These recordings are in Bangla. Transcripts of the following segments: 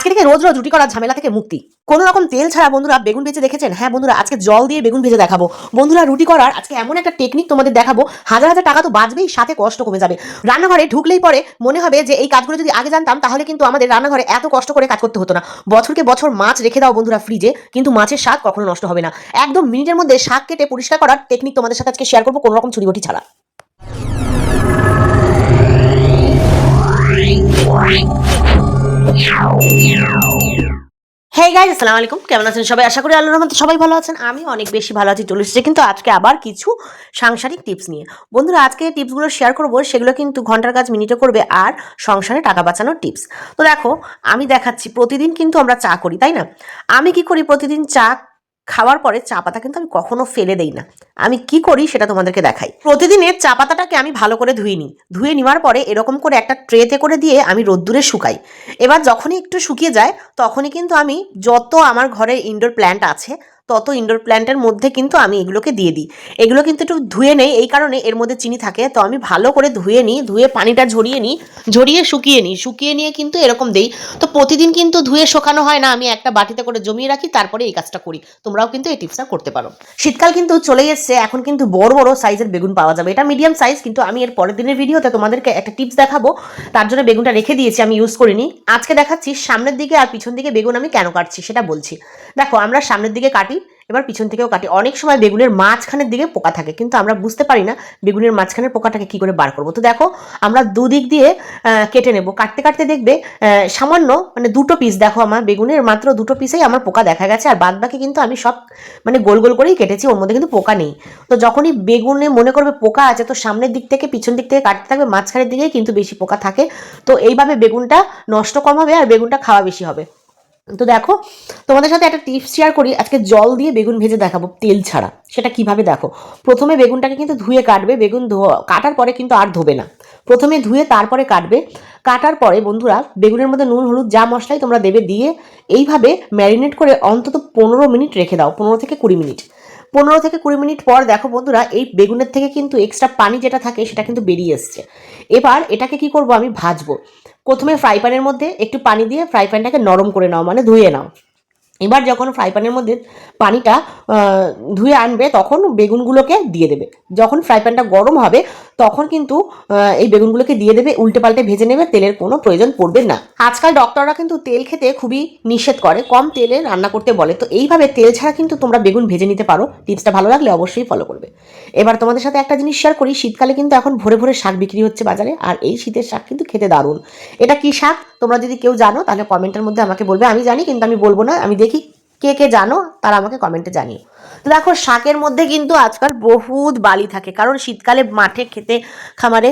আজকে থেকে রোজ রোজ রুটি করার ঝামেলা থেকে মুক্তি। কোনো রকম তেল ছাড়া বন্ধুরা বেগুন ভেজে দেখেছেন? হ্যাঁ বন্ধুরা, আজকে জল দিয়ে বেগুন ভেজে দেখাবো। বন্ধুরা, রুটি করার আজকে এমন একটা টেকনিক তোমাদের দেখাবো, হাজার হাজার টাকা তো বাঁচবেই, সাথে কষ্ট কমে যাবে। রান্নাঘরে ঢুকলেই পরে মনে হবে যে এই কাজগুলো যদি আগে জানতাম, তাহলে কিন্তু আমাদের রান্নাঘরে এত কষ্ট করে কাজ করতে হতো না। বছরকে বছর মাছ রেখে দাও বন্ধুরা ফ্রিজে কিন্তু মাছের স্বাদ কখনো নষ্ট হবে না। একদম মিনিটের মধ্যে শাক কেটে পরিষ্কার করার টেকনিক তোমাদের সাথে আজকে শেয়ার করব কোনো রকম ছুরিবটি ছাড়া। হে গাইজ আসসালামু আলাইকুম কেমন আছেন সবাই? আশা করি আল্লাহর রহমতে সবাই ভালো আছেন। আমি অনেক বেশি ভালো আছি, চলে এসেছি কিন্তু আজকে আবার কিছু সাংসারিক টিপস নিয়ে। বন্ধুরা, আজকে টিপসগুলো শেয়ার করব, সেগুলো কিন্তু ঘণ্টার কাজ মিনিটে করবে আর সংসারে টাকা বাঁচানোর টিপস তো দেখো, আমি দেখাচ্ছি, প্রতিদিন কিন্তু আমরা চা করি, তাই না? আমি কি করি? প্রতিদিন চা খাওয়ার পরে চা পাতা কিন্তু আমি কখনো ফেলে দেই না। আমি কি করি সেটা তোমাদেরকে দেখাই। প্রতিদিনের চা পাতাটাকে আমি ভালো করে ধুয়ে নিই ধুয়ে নেওয়ার পরে এরকম করে একটা ট্রেতে করে দিয়ে আমি রোদ্দুরে শুকাই। এবার যখনই একটু শুকিয়ে যায়, তখনই কিন্তু আমি যত আমার ঘরে ইনডোর প্ল্যান্ট আছে তত ইনডোর প্ল্যান্টের মধ্যে কিন্তু আমি এগুলোকে দিয়ে দিই। এগুলো কিন্তু একটু ধুয়ে নেই, এই কারণে এর মধ্যে চিনি থাকে। তো আমি ভালো করে ধুয়ে নিই, ধুয়ে পানিটা ঝরিয়ে নিই, ঝরিয়ে শুকিয়ে নিই। শুকিয়ে নিয়ে কিন্তু এরকম দেই। তো প্রতিদিন কিন্তু ধুয়ে শোকানো হয় না, আমি একটা বাটিতে করে জমিয়ে রাখি, তারপরে এই কাজটা করি। তোমরাও কিন্তু এই টিপসটা করতে পারো। শীতকাল কিন্তু চলে এসছে, এখন কিন্তু বড় বড় সাইজের বেগুন পাওয়া যাবে। এটা মিডিয়াম সাইজ কিন্তু আমি এর পরের দিনের ভিডিওতে তোমাদেরকে একটা টিপস দেখাবো। তার জন্য বেগুনটা রেখে দিয়েছি, আমি ইউজ করিনি। আজকে দেখাচ্ছি, সামনের দিকে আর পিছন দিকে বেগুন আমি কেন কাটছি, সেটা বলছি। দেখো, আমরা সামনের দিকে কাটি, এবার পিছন থেকেও কাটি। অনেক সময় বেগুনের মাঝখানের দিকে পোকা থাকে, কিন্তু আমরা বুঝতে পারি না বেগুনের মাঝখানের পোকাটাকে কি করে বার করব। তো দেখো, আমরা দুদিক দিয়ে কেটে নেব। কাটতে কাটতে দেখবে সামান্য মানে দুটো পিস দেখো আমার বেগুনের, মাত্র দুটো পিসেই আমার পোকা দেখা গেছে, আর বাদ বাকি কিন্তু আমি সব মানে গোল গোল করেই কেটেছি, ওর মধ্যে কিন্তু পোকা নেই। তো যখনই বেগুনে মনে করবে পোকা আছে, তো সামনের দিক থেকে, পিছন দিক থেকে কাটতে থাকবে, মাঝখানের দিকেই কিন্তু বেশি পোকা থাকে। তো এইভাবে বেগুনটা নষ্ট কম হবে আর বেগুনটা খাওয়া বেশি হবে। তো দেখো, তোমাদের সাথে একটা টিপস শেয়ার করি, আজকে জল দিয়ে বেগুন ভেজে দেখাবো, তেল ছাড়া। সেটা কীভাবে দেখো? প্রথমে বেগুনটাকে কিন্তু ধুয়ে কাটবে, বেগুন কাটার পরে কিন্তু আর ধোবে না। প্রথমে ধুয়ে তারপরে কাটবে। কাটার পরে বন্ধুরা, বেগুনের মধ্যে নুন, হলুদ, যা মশলাই তোমরা দেবে দিয়ে এইভাবে ম্যারিনেট করে অন্তত পনেরো মিনিট রেখে দাও, পনেরো থেকে কুড়ি মিনিট। পনেরো থেকে কুড়ি মিনিট পর, দেখো বন্ধুরা, এই বেগুনের থেকে কিন্তু এক্সট্রা পানি যেটা থাকে সেটা কিন্তু বেরিয়ে এসছে। এবার এটাকে কি করব আমি ভাজবো। প্রথমে ফ্রাই প্যানের মধ্যে একটু পানি দিয়ে ফ্রাই প্যানটাকে নরম করে নাও মানে ধুয়ে নাও। এবার যখন ফ্রাই প্যানের মধ্যে পানিটা ধুয়ে আনবে, তখন বেগুনগুলোকে দিয়ে দেবে। যখন ফ্রাই প্যানটা গরম হবে, তখন কিন্তু এই বেগুনগুলোকে দিয়ে দেবে উল্টে পাল্টে ভেজে নেবে, তেলের কোনো প্রয়োজন পড়বে না। আজকাল ডক্টররা কিন্তু তেল খেতে খুবই নিষেধ করে, কম তেলে রান্না করতে বলে। তো এইভাবে তেল ছাড়া কিন্তু তোমরা বেগুন ভেজে নিতে পারো। টিপসটা ভালো লাগলে অবশ্যই ফলো করবে। এবার তোমাদের সাথে একটা জিনিস শেয়ার করি, শীতকালে কিন্তু এখন ভোরে ভোরে শাক বিক্রি হচ্ছে বাজারে, আর এই শীতের শাক কিন্তু খেতে দারুণ। এটা কি শাক? তোমরা যদি কেউ জানো, তাহলে কমেন্টের মধ্যে আমাকে বলবে। আমি জানি, কিন্তু আমি বলব না। আমি দেখি কে কে জানো, তারা আমাকে কমেন্টে জানিও। তো দেখো, শাকের মধ্যে কিন্তু আজকাল বহুত বালি থাকে, কারণ শীতকালে মাঠে খেতে খামারে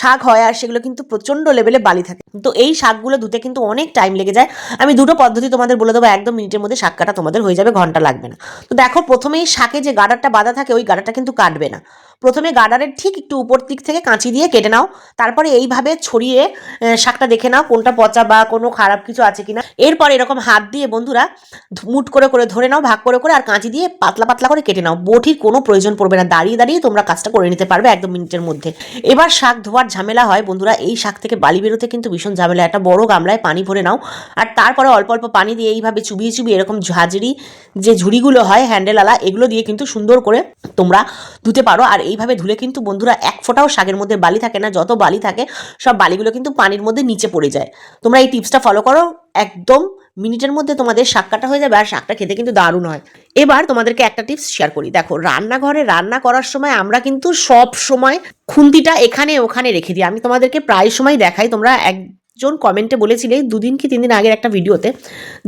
শাক হয় আর সেগুলো কিন্তু প্রচণ্ড লেভেলে বালি থাকে। তো এই শাকগুলো ধুতে কিন্তু অনেক টাইম লেগে যায়। আমি দুটো পদ্ধতি তোমাদের বলে দেবো, একদম মিনিটের মধ্যে শাক কাটা তোমাদের হয়ে যাবে, ঘণ্টা লাগবে না। তো দেখো, প্রথমেই শাকে যে গাডারটা বাঁধা থাকে, ওই গাডারটা কিন্তু কাটবে না। প্রথমে গার্ডারের ঠিক একটু উপর দিক থেকে কাঁচি দিয়ে কেটে নাও। তারপরে এইভাবে ছড়িয়ে শাকটা দেখে নাও কোনটা পচা বা কোনো খারাপ কিছু আছে কিনা। এরপর এরকম হাত দিয়ে বন্ধুরা মুট করে করে ধরে নাও, ভাগ করে করে আর কাঁচি দিয়ে পাতলা পাতলা করে কেটে নাও। বটির কোনো প্রয়োজন পড়বে না। দাঁড়িয়ে দাঁড়িয়ে তোমরা কাজটা করে নিতে পারবে একদম মিনিটের মধ্যে। এবার শাক ধোয়ার ঝামেলা হয়। বন্ধুরা, এই শাক থেকে বালি বেরোতে কিন্তু ভীষণ ঝামেলা। একটা বড় গামলায় পানি ভরে নাও। আর তারপরে অল্প অল্প পানি দিয়ে এইভাবে চুবিয়ে চুবিয়ে এরকম ঝাঁঝরি যে ঝুড়িগুলো হয় হ্যান্ডেলওয়ালা এগুলো দিয়ে কিন্তু সুন্দর করে তোমরা ধুতে পারো। আর এইভাবে ধুলে কিন্তু বন্ধুরা এক ফোঁটাও শাকের মধ্যে বালি থাকে না, যত বালি থাকে সব বালিগুলো কিন্তু পানির মধ্যে নিচে পড়ে যায়। তোমরা এই টিপসটা ফলো করো, একদম মিনিটের মধ্যে তোমাদের শাক কাটা হয়ে যাবে আর শাকটা খেতে কিন্তু দারুণ হয়। এবার তোমাদেরকে একটা টিপস শেয়ার করি। দেখো, রান্নাঘরে রান্না করার সময় আমরা কিন্তু সব সময় খুন্তিটা এখানে ওখানে রেখে দিই। আমি তোমাদেরকে প্রায় সময় দেখাই, তোমরা একজন কমেন্টে বলেছিলে দুদিন কি তিন দিন আগের একটা ভিডিওতে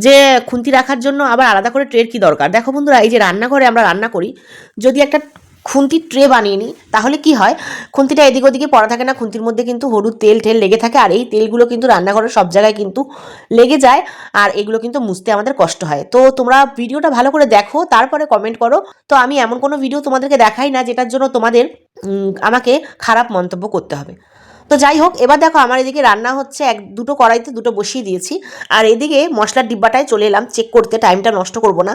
যে খুন্তি রাখার জন্য আবার আলাদা করে ট্রের কি দরকার। দেখো বন্ধুরা, এই যে রান্নাঘরে আমরা রান্না করি, যদি একটা খুন্তির ট্রে বানিয়ে নিই। তাহলে কি হয়? খুন্তিটা এদিক ওদিকে পড়া থাকে না, খুন্তির মধ্যে কিন্তু হলুদ তেল টেল লেগে থাকে, আর এই তেলগুলো কিন্তু রান্নাঘরের সব জায়গায় কিন্তু লেগে যায়, আর এগুলো কিন্তু মুছতে আমাদের কষ্ট হয়। তো তোমরা ভিডিওটা ভালো করে দেখো, তারপরে কমেন্ট করো। তো আমি এমন কোনো ভিডিও তোমাদেরকে দেখাই না, যেটার জন্য তোমাদের আমাকে খারাপ মন্তব্য করতে হবে। তো যাই হোক, এবার দেখো আমার এদিকে রান্না হচ্ছে এক, দুটো কড়াইতে দুটো বসিয়ে দিয়েছি। আর এদিকে মশলার ডিব্বাটায় চলে এলাম চেক করতে টাইমটা নষ্ট করব না।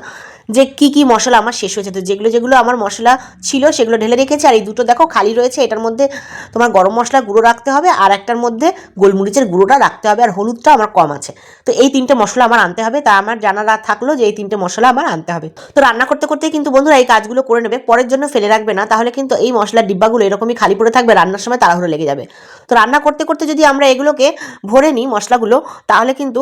যে কি কি মশলা আমার শেষ হয়েছে, তো যেগুলো যেগুলো আমার মশলা ছিল সেগুলো ঢেলে রেখেছি। আর এই দুটো দেখো খালি রয়েছে, এটার মধ্যে তোমার গরম মশলা গুঁড়ো রাখতে হবে, আর একটার মধ্যে গোলমরিচের গুঁড়োটা রাখতে হবে, আর হলুদটা আমার কম আছে। তো এই তিনটে মশলা আমার আনতে হবে, তা আমার জানা থাকল যে এই তিনটে মশলা আমার আনতে হবে। তো রান্না করতে করতে কিন্তু বন্ধুরা এই কাজগুলো করে নেবে, পরের জন্য ফেলে রাখবে না, তাহলে কিন্তু এই মশলার ডিব্বাগুলো এরকমই খালি পড়ে থাকবে, রান্নার সময় তাড়াহুড়ো লেগে যাবে। তো রান্না করতে করতে যদি আমরা এগুলোকে ভরে নিই মশলাগুলো, তাহলে কিন্তু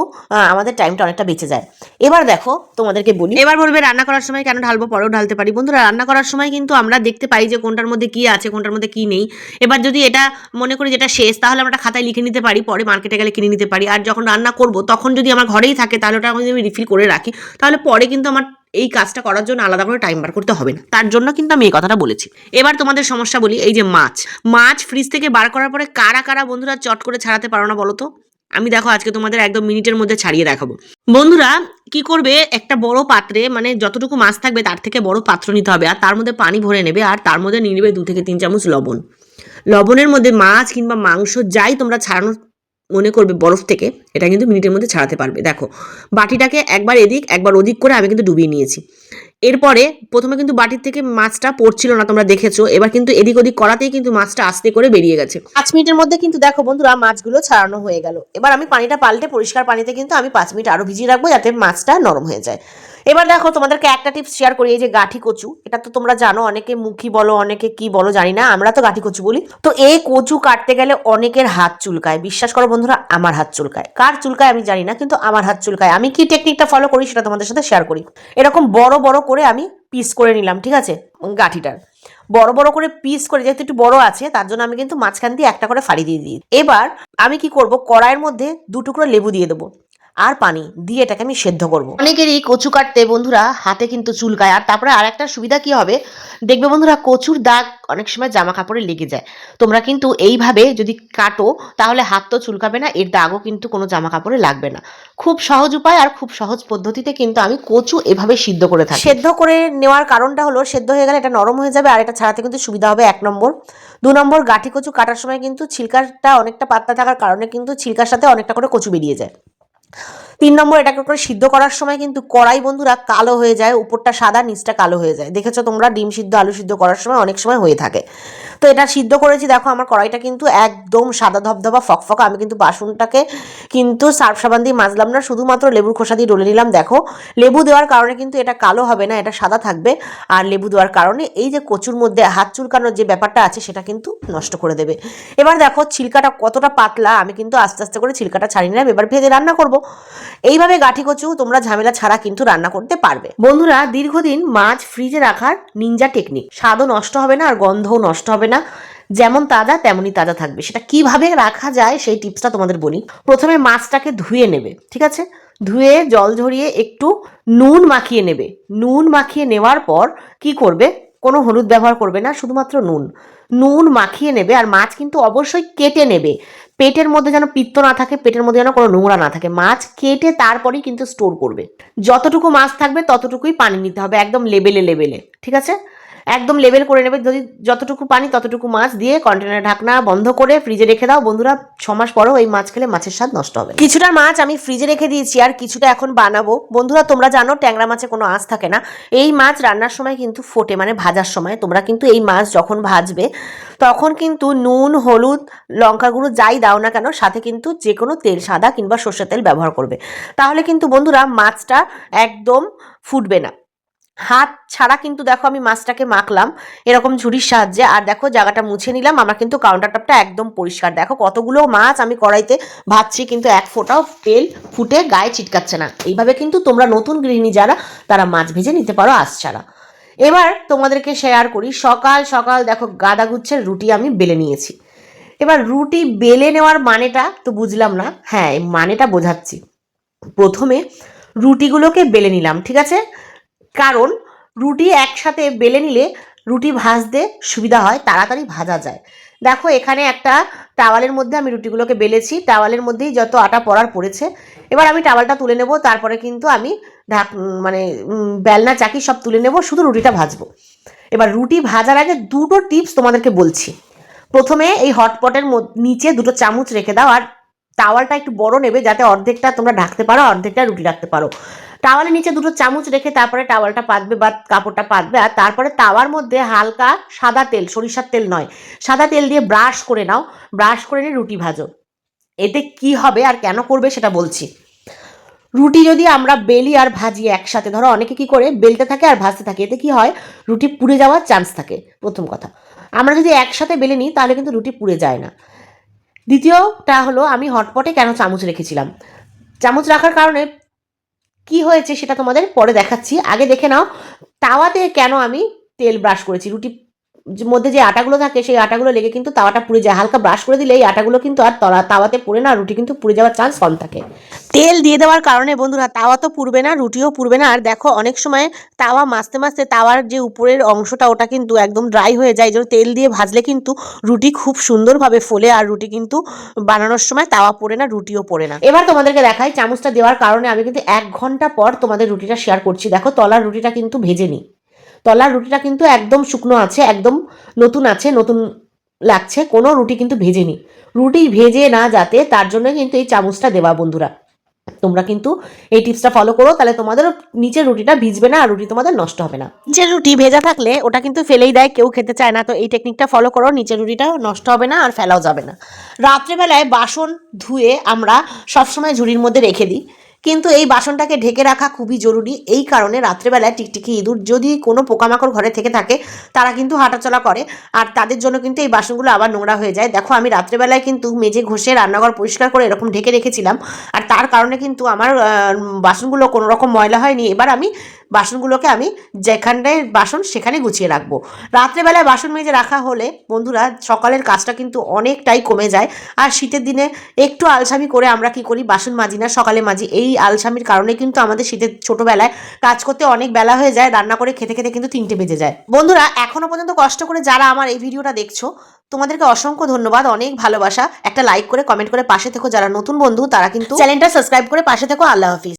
আমাদের টাইমটা অনেকটা বেঁচে যায়। এবার দেখো, তোমাদেরকে বলি। এবার বলবে রান্না করার সময় কেন ঢালবো, পরেও ঢালতে পারি। বন্ধুরা, রান্না করার সময় কিন্তু আমরা দেখতে পাই যে কোনটার মধ্যে কি আছে, কোনটার মধ্যে কি নেই। এবার যদি এটা মনে করি যেটা শেষ, তাহলে আমরা খাতায় লিখে নিতে পারি, পরে মার্কেটে গেলে কিনে নিতে পারি। আর যখন রান্না করব, তখন যদি আমার ঘরেই থাকে, তাহলে ওটা আমি রিফিল করে রাখি, তাহলে পরে কিন্তু আমার এই কাজটা করার জন্য আলাদা করে টাইম বার করতে হবে না। তার জন্য কিন্তু আমি এই কথাটা বলেছি। এবার তোমাদের সমস্যা বলি, এই যে মাছ। মাছ ফ্রিজ থেকে বার করার পরে কারা কারা বন্ধুরা চট করে ছাড়াতে পারো না বলো তো? আমি দেখো আজকে তোমাদের একদম মিনিটের মধ্যে ছাড়িয়ে দেখাবো। বন্ধুরা, কি করবে? একটা বড় পাত্রে মানে যতটুকু মাছ থাকবে তার থেকে বড় পাত্র নিতে হবে, আর তার মধ্যে পানি ভরে নেবে, আর তার মধ্যে নিয়ে নেবে দু থেকে তিন চামচ লবণ। লবণের মধ্যে মাছ কিংবা মাংস যাই তোমরা ছাড়ানো মনে করবে বরফ থেকে, এটা কিন্তু মিনিটের মধ্যে ছাড়াতে পারবে। দেখো, বাটিটাকে একবার এদিক, একবার ওদিক করে আমি কিন্তু ডুবিয়ে নিয়েছি। এরপরে প্রথমে কিন্তু বাটির থেকে মাছটা পড়ছিল না, তোমরা দেখেছ। এবার কিন্তু এদিক ওদিক করাতেই কিন্তু মাছটা আস্তে করে বেরিয়ে গেছে। পাঁচ মিনিটের মধ্যে কিন্তু দেখো বন্ধুরা, মাছগুলো ছাড়ানো হয়ে গেল। এবার আমি পানিটা পাল্টে, পরিষ্কার পানিতে কিন্তু আমি পাঁচ মিনিট আরও ভিজিয়ে রাখব যাতে মাছটা নরম হয়ে যায়। এবার দেখো, তোমাদেরকে একটা টিপস শেয়ার করি, এই যে গাঠি কচু। এটা তো তোমরা জানো, অনেকে মুখী বলো, অনেকে কি বলো, জানি না। আমরা তো গাঠি কচু বলি। তো এই কচু কাটতে গেলে অনেকের হাত চুলকায়। বিশ্বাস করো বন্ধুরা, আমার হাত চুলকায়। কার চুলকায় আমি জানি না, কিন্তু আমার হাত চুলকায়। আমি কি টেকনিকটা ফলো করি, সেটা তোমাদের সাথে শেয়ার করি। এরকম বড় বড় করে আমি পিস করে নিলাম, ঠিক আছে? গাঠিটার। বড় বড় করে পিস করে, যেহেতু একটু বড় আছে, তার জন্য আমি কিন্তু মাঝখান দিয়ে একটা করে ফাড়ি দিয়ে দিই। এবার আমি কি করব, কড়াইয়ের মধ্যে দু টুকরো লেবু দিয়ে দেবো। আর পানি দিয়ে এটাকে আমি সেদ্ধ করব। অনেকেরই কচু কাটতে বন্ধুরা হাতে কিন্তু চুলকায় আর তারপরে আর একটা সুবিধা কি হবে? দেখবে বন্ধুরা কচুর দাগ অনেক সময় জামা কাপড়ে লেগে যায়। তোমরা কিন্তু এইভাবে যদি কাটো তাহলে হাত তো চুলকাবে না এর দাগও কিন্তু কোনো জামা কাপড়ে লাগবে না। খুব সহজ উপায় আর খুব সহজ পদ্ধতিতে কিন্তু আমি কচু এভাবে সিদ্ধ করে থাকি। সেদ্ধ করে নেওয়ার কারণটা হলো সেদ্ধ হয়ে গেলে এটা নরম হয়ে যাবে আর এটা ছাড়াতে কিন্তু সুবিধা হবে এক নম্বর। দু নম্বর গাঠি কচু কাটার সময় কিন্তু ছিলকাটা অনেকটা পাতলা থাকার কারণে কিন্তু ছিলকার সাথে অনেকটা করে কচু বেরিয়ে যায়। তিন নম্বর, এটাকে করে সিদ্ধ করার সময় কিন্তু কড়াই বন্ধুরা কালো হয়ে যায়, উপরটা সাদা, নিচটা কালো হয়ে যায়। দেখেছ তোমরা? ডিম সিদ্ধ, আলু সিদ্ধ করার সময় অনেক সময় হয়ে থাকে। তো এটা সিদ্ধ করেছি। দেখো, আমার কড়াইটা কিন্তু একদম সাদা ধবধবা ফকফকা। আমি কিন্তু বাসনটাকে কিন্তু সার্ফ সাবান দিয়ে মাজলাম না। শুধুমাত্র লেবুর খোসা দিয়ে ডলে নিলাম। দেখো, লেবু দেওয়ার কারণে কিন্তু এটা কালো হবে না, এটা সাদা থাকবে। আর লেবু দেওয়ার কারণে এই যে কচুর মধ্যে হাত চুলকানোর যে ব্যাপারটা আছে, সেটা কিন্তু নষ্ট করে দেবে। এবার দেখো, ছিলকাটা কতটা পাতলা, আমি কিন্তু আস্তে আস্তে করে ছিলকাটা ছাড়িয়ে নিলাম। এবার ভেজে রান্না করব। এইভাবে গাঠি কচু তোমরা ঝামেলা ছাড়া কিন্তু রান্না করতে পারবে। বন্ধুরা, দীর্ঘদিন মাছ ফ্রিজে রাখার নিনজা টেকনিক। স্বাদও নষ্ট হবে না, আর গন্ধও নষ্ট হবে না। যেমন তাজা, তেমনই তাজা থাকবে। সেটা কীভাবে রাখা যায় সেই টিপসটা তোমাদের বলি। প্রথমে মাছটাকে ধুয়ে নেবে, ঠিক আছে? ধুয়ে, জল ঝরিয়ে একটু নুন মাখিয়ে নেবে। নুন মাখিয়ে নেওয়ার পর কি করবে? কোনো হলুদ ব্যবহার করবে না, শুধুমাত্র নুন। নুন মাখিয়ে নেবে আর মাছ কিন্তু অবশ্যই কেটে নেবে। পেটের মধ্যে যেন পিত্ত না থাকে, পেটের মধ্যে যেন কোনো নোংরা না থাকে। মাছ কেটে তারপরেই কিন্তু স্টোর করবে। যতটুকু মাছ থাকবে, ততটুকুই পানি নিতে হবে, একদম লেবেলে লেবেলে, ঠিক আছে? একদম লেবেল করে নেবে। যদি যতটুকু পানি, ততটুকু মাছ দিয়ে কন্টেনার ঢাকনা বন্ধ করে ফ্রিজে রেখে দাও। বন্ধুরা, ছ মাস পরেও এই মাছ খেলে মাছের স্বাদ নষ্ট হবে। কিছুটা মাছ আমি ফ্রিজে রেখে দিয়েছি আর কিছুটা এখন বানাবো। বন্ধুরা, তোমরা জানো ট্যাংরা মাছে কোনো আঁশ থাকে না। এই মাছ রান্নার সময় কিন্তু ফোটে মানে ভাজার সময়। তোমরা কিন্তু এই মাছ যখন ভাজবে, তখন কিন্তু নুন, হলুদ, লঙ্কা গুঁড়ো যাই দাও না কেন, সাথে কিন্তু যে কোনো তেল, সাদা কিংবা সর্ষের তেল ব্যবহার করবে। তাহলে কিন্তু বন্ধুরা, মাছটা একদম ফুটবে না। হাত ছাড়া কিন্তু দেখো আমি মাছটাকে মাখলাম, এরকম ঝুড়ির সাহায্যে। আর দেখো জায়গাটা মুছে নিলাম, আমার কিন্তু কাউন্টার টপটা একদম পরিষ্কার। দেখো কতগুলো মাছ আমি কড়াইতে ভাজছি, কিন্তু এক ফোঁটাও তেল ফুটে গায়ে চিটকাচ্ছে না। এইভাবে কিন্তু তোমরা নতুন গৃহিণী যারা, তারা মাছ ভেজে নিতে পারো আজ ছাড়া। এবার তোমাদেরকে শেয়ার করি, সকাল সকাল দেখো গাদা গুচ্ছের রুটি আমি বেলে নিয়েছি। এবার রুটি বেলে নেওয়ার মানেটা তো বুঝলাম না। হ্যাঁ মানেটা বোঝাচ্ছি। প্রথমে রুটিগুলোকে বেলে নিলাম, ঠিক আছে? কারণ রুটি একসাথে বেলে নিলে রুটি ভাজতে সুবিধা হয়, তাড়াতাড়ি ভাজা যায়। দেখো, এখানে একটা টাওয়ালের মধ্যে আমি রুটিগুলোকে বেলেছি। টাওয়ালের মধ্যেই যত আটা পড়ার পড়েছে, এবার আমি টাওয়ালটা তুলে নেব, তারপরে কিন্তু আমি ঢাক মানে বেলনা, চাকি সব তুলে নেব, শুধু রুটিটা ভাজবো। এবার রুটি ভাজার আগে দুটো টিপস তোমাদেরকে বলছি। প্রথমে এই হটপটের নিচে দুটো চামচ রেখে দাও, আর টাওয়ালটা একটু বড় নেবে, যাতে অর্ধেকটা তোমরা ঢাকতে পারো অর্ধেকটা রুটি রাখতে পারো। টাওয়ালের নিচে দুটো চামচ রেখে তারপরে টাওয়ালটা পাতবে বা কাপড়টা পাতবে, আর তারপরে তাওয়ার মধ্যে হালকা সাদা তেল, সরিষার তেল নয়, সাদা তেল দিয়ে ব্রাশ করে নাও, ব্রাশ করে নিয়ে রুটি ভাজো। এতে কি হবে আর কেন করবে সেটা বলছি। রুটি যদি আমরা বেলি আর ভাজি একসাথে, ধরো অনেকে কি করে, বেলতে থাকে আর ভাজতে থাকে, এতে কি হয়? রুটি পুড়ে যাওয়ার চান্স থাকে, প্রথম কথা। আমরা যদি একসাথে বেলে নিই, তাহলে কিন্তু রুটি পুড়ে যায় না। দ্বিতীয়টা হলো, আমি হটপটে কেন চামচ রেখেছিলাম? চামচ রাখার কারণে কি হয়েছে সেটা তোমাদের পরে দেখাচ্ছি। আগে দেখে নাও, তাওয়াতে কেন আমি তেল ব্রাশ করেছি? রুটি মধ্যে যে আটাগুলো থাকে, সেই আটাগুলো লেগে কিন্তু তাওয়াটা পুড়ে যায়। হালকা ব্রাশ করে দিলে এই আটাগুলো কিন্তু আর তলা তাওয়াতে পুড়ে না রুটি কিন্তু পুড়ে যাওয়ার চান্স কম থাকে। তেল দিয়ে দেওয়ার কারণে বন্ধুরা, তাওয়া তো পুড়বে না, রুটিও পুড়বে না। আর দেখো, অনেক সময় তাওয়া মাসতে মাসতে তাওয়ার যে উপরের অংশটা, ওটা কিন্তু একদম ড্রাই হয়ে যায়। জন্য তেল দিয়ে ভাজলে কিন্তু রুটি খুব সুন্দরভাবে ফোলে, আর রুটি কিন্তু বানানোর সময় তাওয়া পড়ে না, রুটিও পড়ে না। এবার তোমাদেরকে দেখাই চামচটা দেওয়ার কারণে আমি কিন্তু এক ঘণ্টা পর তোমাদের রুটিটা শেয়ার করছি। দেখো, তলার রুটিটা কিন্তু ভেজে নিই তলার রুটিটা কিন্তু একদম শুকনো আছে, একদম নতুন আছে, নতুন লাগছে, কোনো রুটি কিন্তু ভেজেনি। রুটি ভেজে না যাতে তার জন্য কিন্তু এই চামচটা দেওয়া বন্ধুরা। তোমরা কিন্তু এই টিপসটা ফলো করো, তাহলে তোমাদের নিচের রুটিটা ভিজবে না, আর রুটি তোমাদের নষ্ট হবে না। নিচের রুটি ভেজা থাকলে ওটা কিন্তু ফেলেই দেয়, কেউ খেতে চায় না, তো এই টেকনিকটা ফলো করো, নিচের রুটিটা নষ্ট হবে না, আর ফেলাও যাবে না। রাত্রেবেলায় বাসন ধুয়ে আমরা সবসময় ঝুড়ির মধ্যে রেখে দিই। কিন্তু এই বাসনটাকে ঢেকে রাখা খুবই জরুরি। এই কারণে রাত্রেবেলায় টিকটিকি ইঁদুর যদি কোনো পোকামাকড় ঘরে থেকে থাকে, তারা কিন্তু হাঁটাচলা করে। আর তাদের জন্য কিন্তু এই বাসনগুলো আবার নোংরা হয়ে যায়। দেখো, আমি রাত্রেবেলায় কিন্তু মেজে ঘষে রান্নাঘর পরিষ্কার করে এরকম ঢেকে রেখেছিলাম। আর তার কারণে কিন্তু আমার বাসনগুলো কোনো রকম ময়লা হয়নি। এবার আমি বাসনগুলোকে আমি যেখানটায় বাসন সেখানে গুছিয়ে রাখব। রাত্রেবেলায় বাসন মেজে রাখা হলে, বন্ধুরা, সকালের কাজটা কিন্তু অনেকটাই কমে যায়। আর শীতের দিনে একটু আলসামি করে আমরা কি করি? বাসন মাজি না, সকালে মাজি। এই আলসামির কারণে কিন্তু আমাদের শীতের ছোটবেলায় কাজ করতে অনেক বেলা হয়ে যায়, রান্না করে খেতে খেতে কিন্তু তিনটে বেজে যায়। বন্ধুরা এখনও পর্যন্ত কষ্ট করে যারা আমার এই ভিডিওটা দেখছ, তোমাদেরকে অসংখ্য ধন্যবাদ, অনেক ভালোবাসা। একটা লাইক করে কমেন্ট করে পাশে থেকো। যারা নতুন বন্ধু, তারা কিন্তু চ্যানেলটা সাবস্ক্রাইব করে পাশে থেকো। আল্লাহ হাফিজ।